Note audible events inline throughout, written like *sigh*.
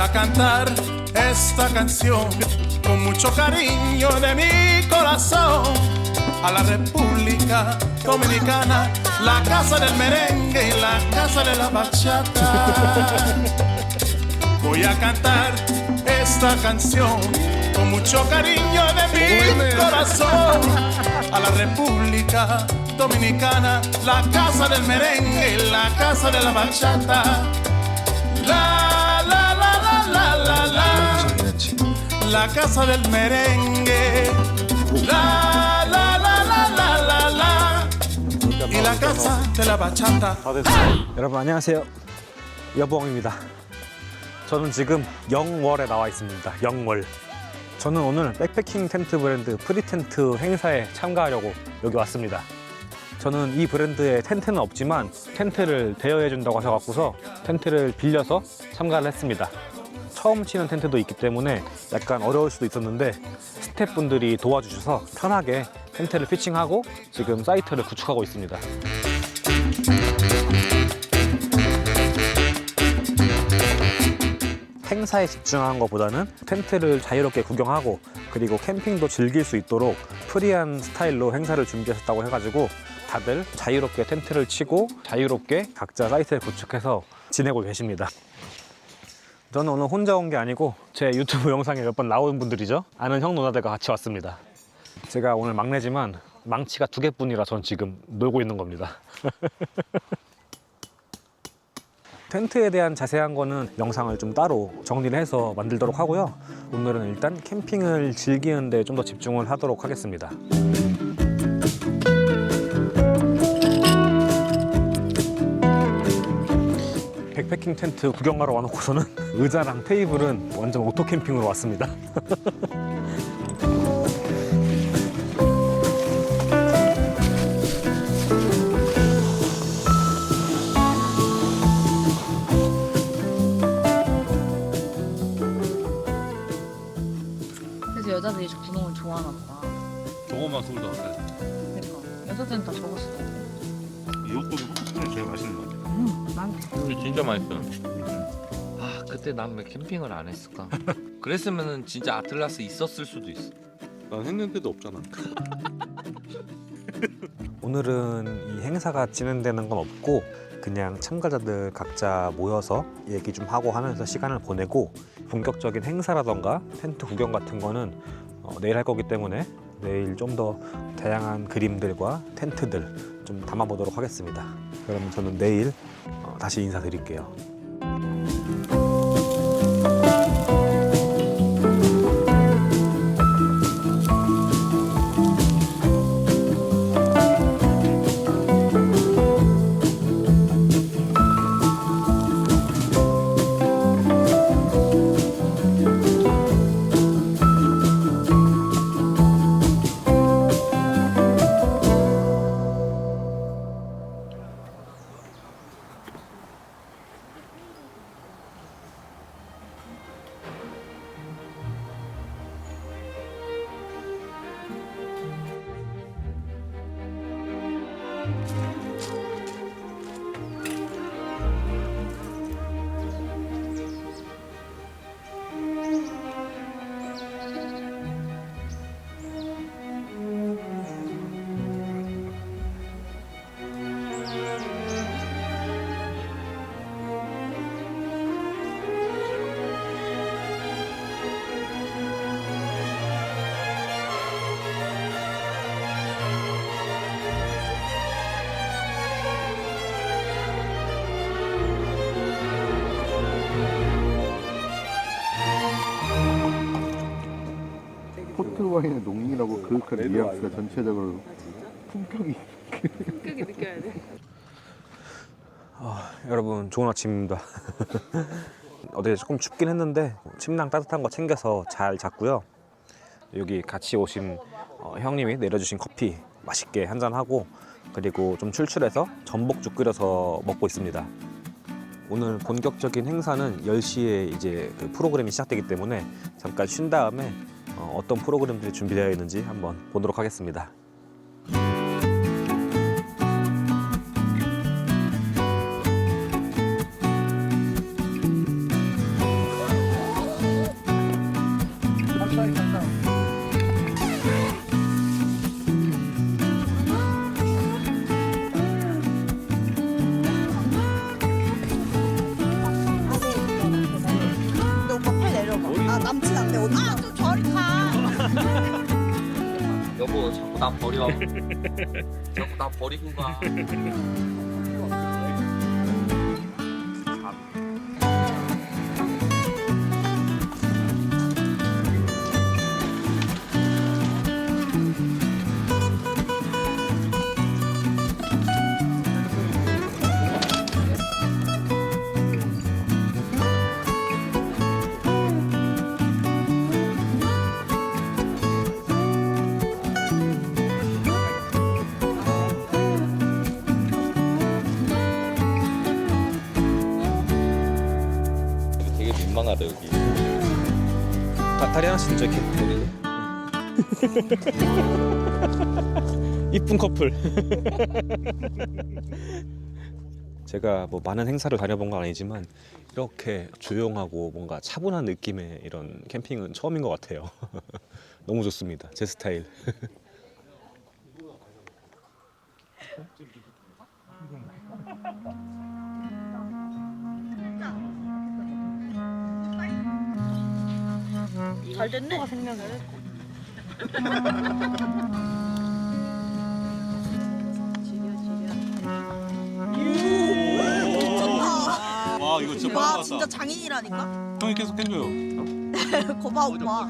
a cantar esta canción con mucho cariño de mi corazón a la República Dominicana, la casa del merengue y la casa de la bachata. Voy a cantar esta canción con mucho cariño de mi corazón a la República Dominicana, la casa del merengue y la casa de la bachata. La la casa del merengue. La la la la la la la y la casa de la bachata. 여러분 안녕하세요. 여봉입니다. 저는 지금 영월에 나와 있습니다. 영월. 저는 오늘 백패킹 텐트 브랜드 프리텐트 행사에 참가하려고 여기 왔습니다. 저는 이 브랜드에 텐트는 없지만 텐트를 대여해 준다고 하셔 갖고서 텐트를 빌려서 참가를 했습니다. 처음 치는 텐트도 있기 때문에 약간 어려울 수도 있었는데 스태프분들이 도와주셔서 편하게 텐트를 피칭하고 지금 사이트를 구축하고 있습니다. 행사에 집중한 것보다는 텐트를 자유롭게 구경하고 그리고 캠핑도 즐길 수 있도록 프리한 스타일로 행사를 준비하셨다고 해가지고 다들 자유롭게 텐트를 치고 자유롭게 각자 사이트를 구축해서 지내고 계십니다. 저는 오늘 혼자 온 게 아니고 제 유튜브 *laughs* 영상에 몇 번 나오는 분들이죠. 아는 형 누나들과 같이 왔습니다. 제가 오늘 막내지만 망치가 두 개뿐이라 전 지금 놀고 있는 겁니다. *laughs* 텐트에 대한 자세한 거는 영상을 좀 따로 정리를 해서 만들도록 하고요. 오늘은 일단 캠핑을 즐기는 데 좀 더 집중을 하도록 하겠습니다. 백패킹 텐트 구경하러 와놓고서는 *laughs* 의자랑 테이블은 완전 오토 캠핑으로 왔습니다. 그래서 여자들이 저 분홍을 좋아하나 보다. 저거만 다 같아. 그러니까 여자들은 다 저거 쓰고. 이것도 확실히 제일 맛있는 것 같아. 음, 난 이거 진짜 맛있어. 아 그때 난 왜 캠핑을 안 했을까? *laughs* 그랬으면은 진짜 아틀라스 있었을 수도 있어. 난 했는데도 없잖아. *laughs* 오늘은 이 행사가 진행되는 건 없고 그냥 참가자들 각자 모여서 얘기 좀 하고 하면서 시간을 보내고 본격적인 행사라던가 텐트 구경 같은 거는 어, 내일 할 거기 때문에 내일 좀 더 다양한 그림들과 텐트들 좀 담아보도록 하겠습니다. 그럼 저는 내일 어, 다시 인사드릴게요. 포트 와인의 농민이라고 그윽한 뉘앙스가 전체적으로 품격이 크게 느껴야 돼. 여러분 좋은 아침입니다. *laughs* 어제 조금 춥긴 했는데 침낭 따뜻한 거 챙겨서 잘 잤고요. 여기 같이 오신 어, 형님이 내려주신 커피 맛있게 한잔 하고 그리고 좀 출출해서 전복죽 끓여서 먹고 있습니다. 오늘 본격적인 행사는 10시에 이제 그 프로그램이 시작되기 때문에 잠깐 쉰 다음에 어, 어떤 프로그램들이 준비되어 있는지 한번 보도록 하겠습니다. 아, 남친 안 되고 아, 저리 가. 여보 자꾸 나 버려. 자꾸 나 버리고 가. 다리 하나씩 줘 이렇게 이쁜 커플. *laughs* 제가 뭐 많은 행사를 다녀본 건 아니지만 이렇게 조용하고 뭔가 차분한 느낌의 이런 캠핑은 처음인 것 같아요. *laughs* 너무 좋습니다. 제 스타일 *laughs* 잘 됐네. 생명이. 와 이거 진짜 와. 진짜 장인이라니까. 형이 계속 해줘요. 거봐 오빠.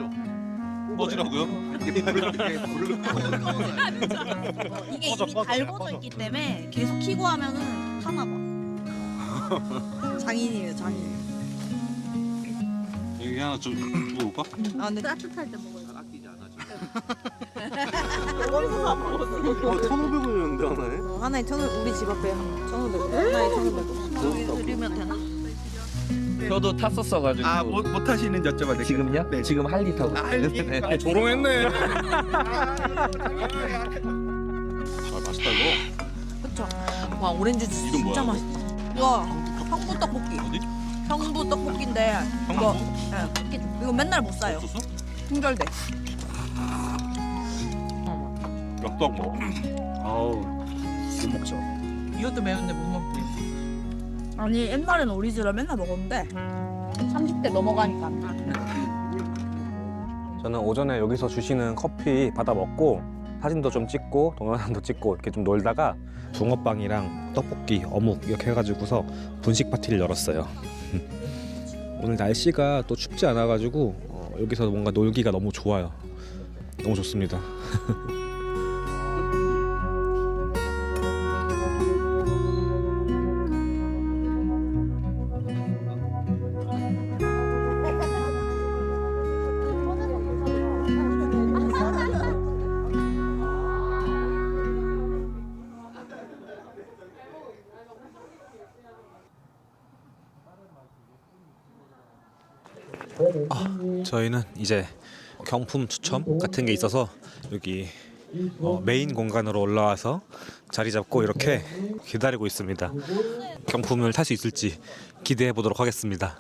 꺼지라고요? *laughs* 이게 이미 달궈져 있기 때문에 계속 키고 하면은 타나 봐. *laughs* 장인이에요 장인. 여기 하나 좀 먹을까? 아 근데 따뜻할 때 먹어요. 어, 1,500원이었는데 하나에? 어, 하나에 천 원, 우리 집 앞에 천오백 원. 하나에 천오백 원. 드리면 되나? 저도 탔었어가지고 아, 못, 못 하시는 여쭤봐도 될까요? 지금요? 네. 지금 할리 타고 네. 아 조롱했네 아 맛있다 이거. 그쵸. 와 오렌지 주스 이름 진짜 뭐야, 맛있다. 이거 형부 떡볶이. 어디? 형부 떡볶이인데 이거 예, 떡볶이 이거 맨날 못 사요. 없었어? 품절돼. 엽떡 먹어. 아우 못 먹죠 이것도 매운데 못 먹지. 아니 옛날에는 오리지널 맨날 먹었는데 30대 넘어가니까. 저는 오전에 여기서 주시는 커피 받아 먹고 사진도 좀 찍고 동영상도 찍고 이렇게 좀 놀다가 붕어빵이랑 떡볶이, 어묵 이렇게 해가지고서 분식 파티를 열었어요. 오늘 날씨가 또 춥지 않아가지고 어, 여기서 뭔가 놀기가 너무 좋아요. 너무 좋습니다. *laughs* 저희는 이제 경품 추첨 같은 게 있어서 여기 어, 메인 공간으로 올라와서 자리 잡고 이렇게 기다리고 있습니다. 경품을 탈 수 있을지 기대해 보도록 하겠습니다.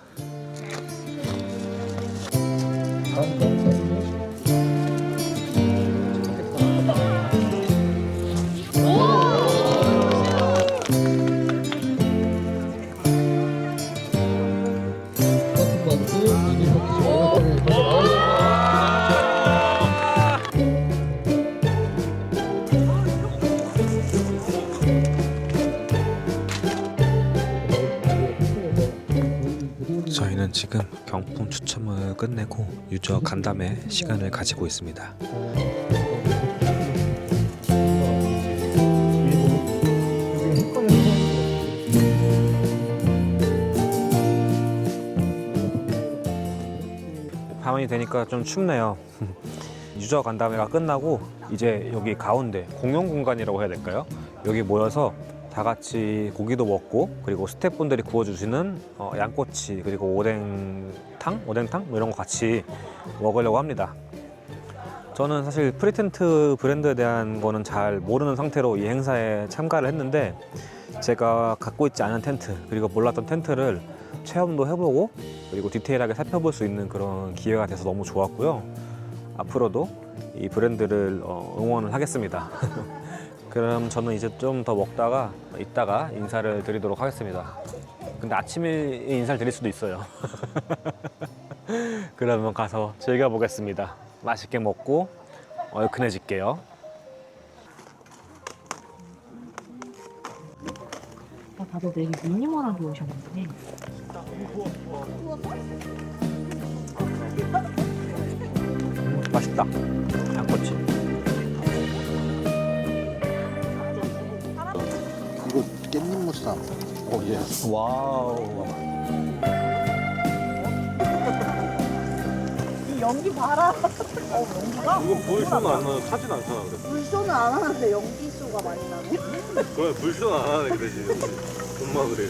저희는 지금 경품 추첨을 끝내고 유저 간담회 시간을 가지고 있습니다. 밤이 되니까 좀 춥네요. *laughs* 유저 간담회가 끝나고 이제 여기 가운데 공용 공간이라고 해야 될까요? 여기 모여서 다 같이 고기도 먹고 그리고 스태프분들이 구워주시는 어, 양꼬치 그리고 오뎅탕, 오뎅탕 뭐 이런 거 같이 먹으려고 합니다. 저는 사실 프리텐트 브랜드에 대한 거는 잘 모르는 상태로 이 행사에 참가를 했는데 제가 갖고 있지 않은 텐트 그리고 몰랐던 텐트를 체험도 해보고 그리고 디테일하게 살펴볼 수 있는 그런 기회가 돼서 너무 좋았고요. 앞으로도 이 브랜드를 어, 응원을 하겠습니다. *laughs* 그럼 저는 이제 좀 더 먹다가 이따가 인사를 드리도록 하겠습니다. 근데 아침에 인사를 드릴 수도 있어요. *laughs* 그러면 가서 즐겨보겠습니다. 맛있게 먹고 얼큰해질게요. 아, 다들 되게 무늬멀하게 오셨는데. 맛있다. 양꼬치. 깻잎 무쌈. 어 예. 와우. 이 연기 봐라. 어, 연기가? 이거 불쇼는 안 나는 타진 않잖아 그래. 물소는 안 하는데 연기수가 많이 나네. *laughs* 그래 불쇼는 안 하네 그러지. 엄마 그래.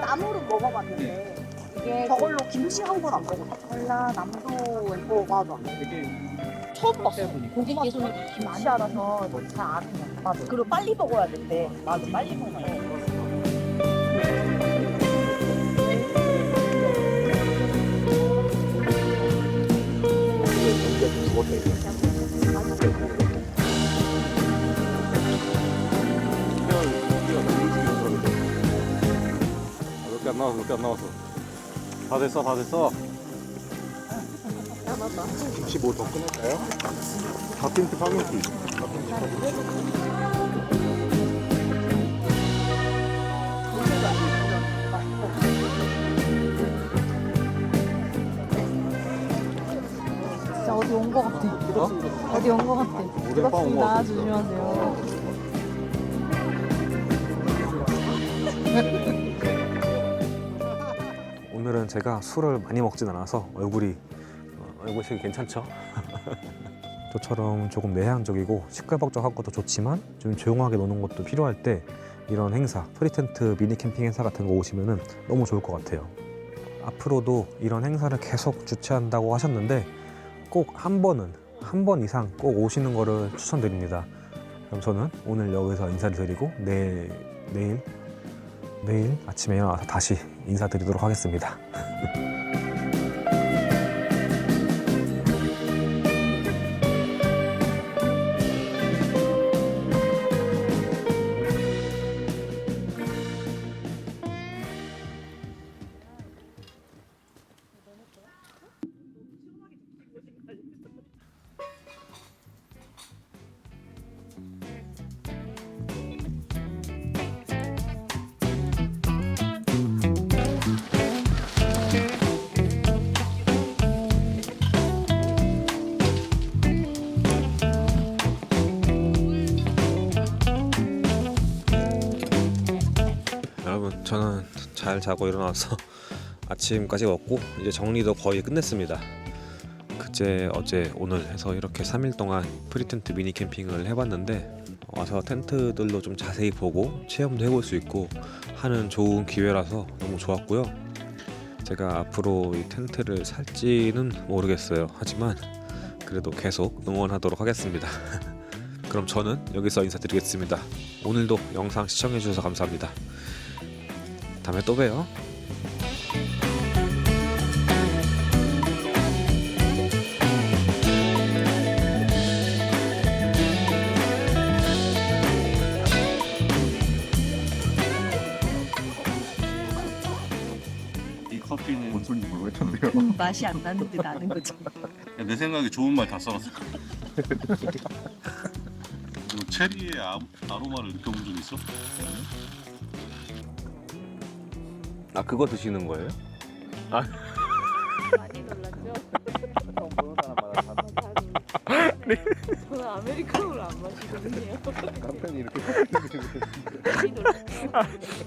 나무로 먹어봤는데 이게 저걸로 김치 한번안 먹어봤어. 전라남도 어 맞아. 처음 봤어. 고기 기술은 김치 알아서 잘안 해. 맞아. 그리고 빨리 먹어야 된대. 맞아. 빨리 먹어야 돼. 안 나왔어 개안 나왔어. 다 됐어 다 됐어. 김치 뭐더 끊을까요? 닭김치 파김치. 진짜 어디 온 거 같아 어? 디온 거 같아 오뎅빵 온거 같아. 조심하세요 *laughs* 오늘은 제가 술을 많이 먹진 않아서 얼굴이 어, 얼굴색이 괜찮죠? *laughs* 저처럼 조금 내향적이고 시끌벅적한 것도 좋지만 좀 조용하게 노는 것도 필요할 때 이런 행사, 프리텐트 미니 캠핑 행사 같은 거 오시면 너무 좋을 것 같아요. 앞으로도 이런 행사를 계속 주최한다고 하셨는데 꼭 한 번은 한 번 이상 꼭 오시는 거를 추천드립니다. 그럼 저는 오늘 여기서 인사를 드리고 내일 내일 내일 아침에 일어나서 다시 인사드리도록 하겠습니다. *laughs* 잘 자고 일어나서 *laughs* 아침까지 먹고 이제 정리도 거의 끝냈습니다. 그제 어제 오늘 해서 이렇게 3일 동안 프리텐트 미니 캠핑을 해봤는데 와서 텐트들도 좀 자세히 보고 체험도 해볼 수 있고 하는 좋은 기회라서 너무 좋았고요. 제가 앞으로 이 텐트를 살지는 모르겠어요. 하지만 그래도 계속 응원하도록 하겠습니다. *laughs* 그럼 저는 여기서 인사드리겠습니다. 오늘도 영상 시청해주셔서 감사합니다. 다음에 또 봬요. 이 커피는 뭔 소리인지 모르겠던데요. 음, 맛이 안 나는데 나는 거지. 내 생각에 좋은 말 다 써놨어. *laughs* 그리고 체리의 아, 아로마를 느껴본 적 있어? 아 그거 드시는 거예요? 많이 놀랐죠? 저는 아메리카노를 안 마시거든요 깜짝이 이렇게 많이 놀랐어요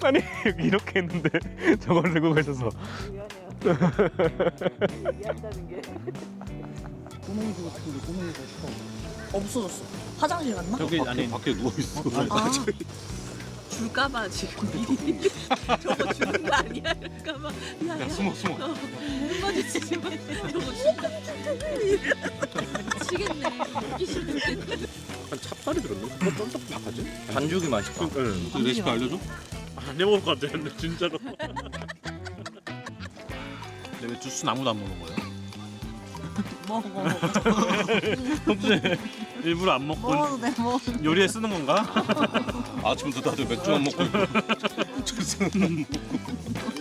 아니 이렇게 했는데 저걸 들고 가셔서 미안해요 얘기한다는 게 없어졌어. 화장실 갔나? 저기 안에 밖에 누워 있어. 아, *laughs* 줄까봐 지금 미리 *laughs* 저거 주는 거 아니야 이럴까봐 야야 야 숨어 숨어. 마주치지 마 저거 준다 미치겠네 먹기 싫은데 한 찹쌀이 들었나? 뭐 쫀득 바가지? 반죽이 맛있다. 그 레시피 알려줘? 안 해먹을 것 같아 근데 진짜로 근데 왜 주스는 아무도 안 먹는 거야? 먹어. *laughs* 일부러 안 먹고 먹어도 돼, 먹어. 요리에 쓰는 건가? 아침부터 다들 맥주만 먹고 *laughs* 있고 주스는 먹고